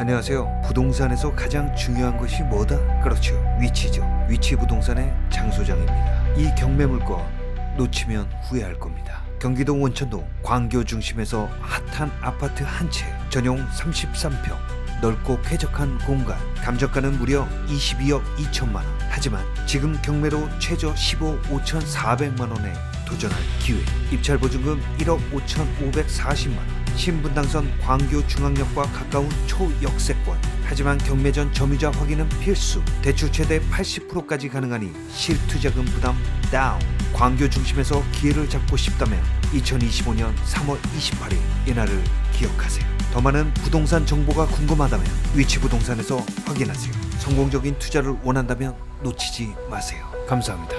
안녕하세요. 부동산에서 가장 중요한 것이 뭐다? 그렇죠. 위치죠. 위치 부동산의 장소장입니다. 이 경매 물건 놓치면 후회할 겁니다. 경기도 원천동 광교 중심에서 핫한 아파트 한 채, 전용 33평, 넓고 쾌적한 공간, 감정가는 무려 22억 2천만 원. 하지만 지금 경매로 최저 15 5,400만 원에 도전할 기회. 입찰 보증금 1억 5,540만 원. 신분당선 광교 중앙역과 가까운 초역세권. 하지만 경매 전 점유자 확인은 필수. 대출 최대 80%까지 가능하니 실투자금 부담 다운. 광교 중심에서 기회를 잡고 싶다면 2025년 3월 28일 이날을 기억하세요. 더 많은 부동산 정보가 궁금하다면 위치 부동산에서 확인하세요. 성공적인 투자를 원한다면 놓치지 마세요. 감사합니다.